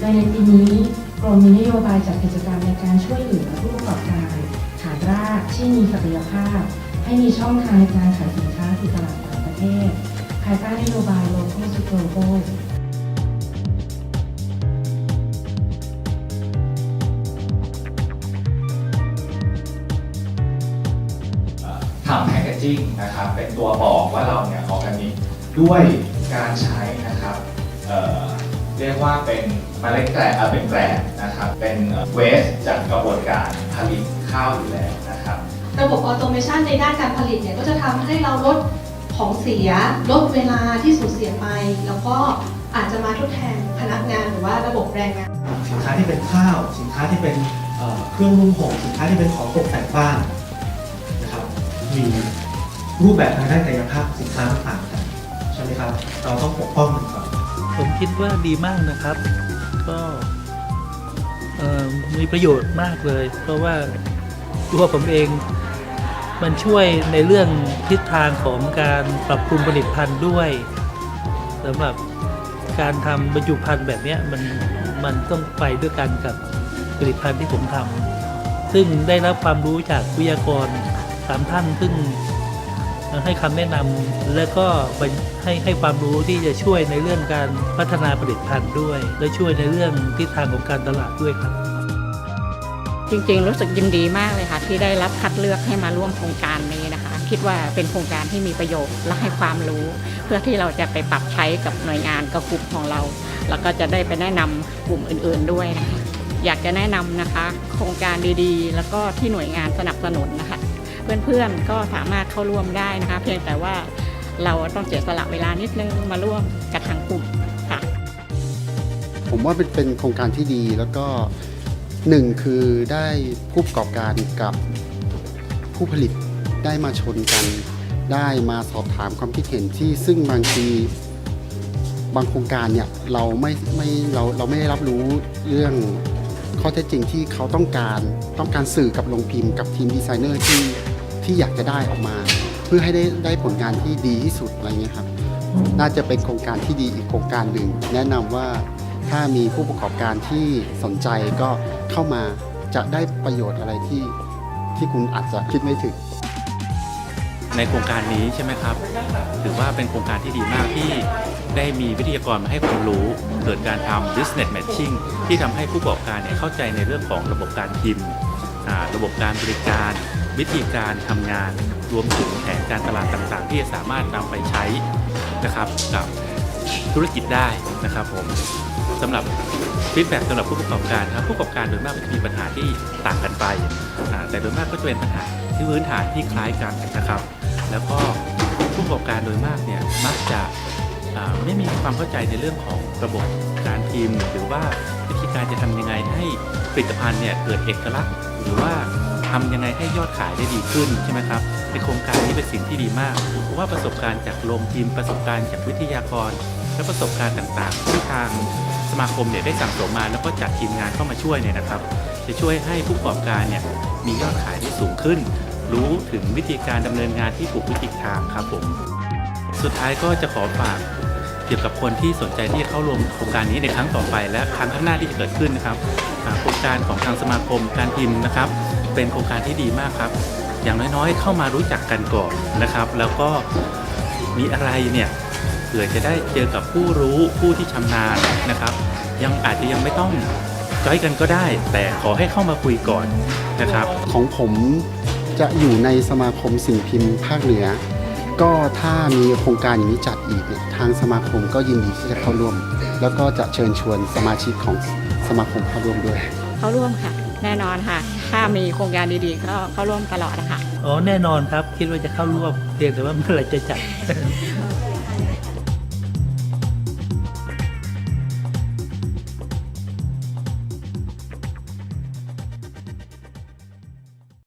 โดยในปีนี้กรมมีนโยบายจัดกิจกรรมในการช่วยเหลือผู้ประกอบการฐานรากที่มีศักยภาพ ให้มีช่องทางในการขายสินค้าสู่ตลาดต่างประเทศ ภายใต้นโยบาย Local to Global ทำแพคเกจจิ้งนะครับเป็นตัวบอกว่าเราเนี่ยออร์แกนิกด้วยการใช้นะครับ เอ่อเรียกว่าเป็นเมล็ดแกลบเอ่อเป็นแกลบนะครับ เป็นเวสจากกระบวนการผลิตข้าวอยู่แล้วนะครับ ระบบออโตเมชันในด้านการผลิตเนี่ยก็จะทำให้เราลดของเสียลดเวลาที่สูญเสียไป แล้วก็อาจจะมาทดแทนพนักงานหรือว่าระบบแรงงาน สินค้าที่เป็นข้าว สินค้าที่เป็นเอ่อเครื่องนุ่งห่มสินค้าที่เป็นของตกแต่งบ้านนะครับมีรูปแบบทางด้านกายภาพสินค้าต่างกันใช่ไหมครับ เราต้องปกป้องมันก่อน ผมคิดว่าดีมากนะครับ ก็มีประโยชน์มากเลย เพราะว่าตัวผมเองมันช่วยในเรื่องทิศทางของการปรับปรุงผลิตภัณฑ์ด้วยสำหรับการทำบรรจุภัณฑ์แบบนี้มันมันต้องไปด้วยกันกับผลิตภัณฑ์ที่ผมทำซึ่งได้รับความรู้จากวิทยากรสามท่านซึ่ง ให้คำแนะนำและก็ไปให้ให้ความรู้ที่จะช่วยในเรื่องการพัฒนาผลิตภัณฑ์ด้วย และช่วยในเรื่องทิศทางของการตลาดด้วยครับ จริงๆ รู้สึกยินดีมากเลยค่ะ ที่ได้รับคัดเลือกให้มาร่วมโครงการนี้นะคะ คิดว่าเป็นโครงการที่มีประโยชน์และให้ความรู้ เพื่อที่เราจะไปปรับใช้กับหน่วยงานกับกลุ่มของเรา แล้วก็จะได้ไปแนะนำกลุ่มอื่น ๆด้วยนะคะอยากจะแนะนำนะคะ โครงการดีๆ แล้วก็ที่หน่วยงานสนับสนุนนะคะ เพื่อนๆก็สามารถเข้าร่วมได้นะคะ เพียงแต่ว่าเราต้องเสียสละเวลานิดนึงมาร่วมกับทางกลุ่มค่ะ ผมว่าเป็นโครงการที่ดีแล้วก็หนึ่งคือได้ผู้ประกอบการกับผู้ผลิตได้มาชนกัน ได้มาสอบถามความคิดเห็นที่ซึ่งบางทีบางโครงการเนี่ยเราไม่ไม่เราเราไม่ได้รับรู้เรื่องข้อเท็จจริงที่เขาต้องการต้องการสื่อกับโรงพิมพ์กับทีมดีไซเนอร์ที่ ที่อยากจะได้ออกมา เพื่อให้ได้ได้ผลงานที่ดีที่สุดอะไรเงี้ยครับน่าจะเป็นโครงการที่ดีอีกโครงการหนึ่ง แนะนำว่าถ้ามีผู้ประกอบการที่สนใจก็เข้ามาจะได้ประโยชน์อะไรที่ที่คุณอาจจะคิดไม่ถึง ในโครงการนี้ใช่ไหมครับ ถือว่าเป็นโครงการที่ดีมากที่ได้มีวิทยากรมาให้ความรู้ เกิดการทำ business matching ที่ทำให้ผู้ประกอบการเนี่ยเข้าใจในเรื่องของระบบการพิมพ์ ระบบการบริการ วิธีการทำงาน รวมถึงแผนการตลาดต่างๆ ที่จะสามารถนำไปใช้นะครับกับธุรกิจได้นะครับผมสำหรับฟีดแบ็กสำหรับผู้ประกอบการครับผู้ประกอบการโดยมากจะมีปัญหาที่ต่างกันไป แต่โดยมากก็จะเป็นปัญหาที่พื้นฐานที่คล้ายกันนะครับ แล้วก็ผู้ประกอบการโดยมากเนี่ยมักจะไม่มีความเข้าใจในเรื่องของระบบการพิมพ์ หรือว่าวิธีการจะทำยังไงให้ผลิตภัณฑ์เนี่ยเกิดเอกลักษณ์ หรือว่าทำยังไงให้ยอดขายได้ดีขึ้นใช่ไหมครับในโครงการนี้เป็นสิ่งที่ดีมากเพราะว่าประสบการณ์จากโรงพิมประสบการณ์จากวิทยากร และประสบการณ์ต่างๆ ที่ทางสมาคมเนี่ยได้สั่งสมมาแล้วก็จัดทีมงานเข้ามาช่วยเนี่ยนะครับ จะช่วยให้ผู้ประกอบการเนี่ยมียอดขายได้สูงขึ้น รู้ถึงวิธีการดำเนินงานที่ถูกวิธีทางครับผม สุดท้ายก็จะขอฝาก กี่ยวกับคนที่สนใจที่จะเข้าร่วมโครงการนี้ในครั้งต่อไป และครั้งข้างหน้าที่จะเกิดขึ้นนะครับโครงการของทางสมาคมการพิมพ์นะครับ เป็นโครงการที่ดีมากครับ อย่างน้อยๆ เข้ามารู้จักกันก่อนนะครับ แล้วก็มีอะไรเนี่ยเผื่อจะได้เจอกับผู้รู้ผู้ที่ชำนาญนะครับ ยังอาจจะยังไม่ต้องจอยกันก็ได้ แต่ขอให้เข้ามาคุยก่อนนะครับ ของผมจะอยู่ในสมาคมสิ่งพิมพ์ภาคเหนือ ก็ถ้ามีโครงการอย่างนี้จัดอีกเนี่ยทางสมาคมก็ยินดีที่จะเข้าร่วม แล้วก็จะเชิญชวนสมาชิกของสมาคมเข้าร่วมด้วย เข้าร่วมค่ะ แน่นอนค่ะ ถ้ามีโครงการดีๆก็เข้าร่วมตลอดนะคะอ๋อแน่นอนครับ คิดว่าจะเข้าร่วมเพียงแต่ว่าเมื่อไหร่จะจัด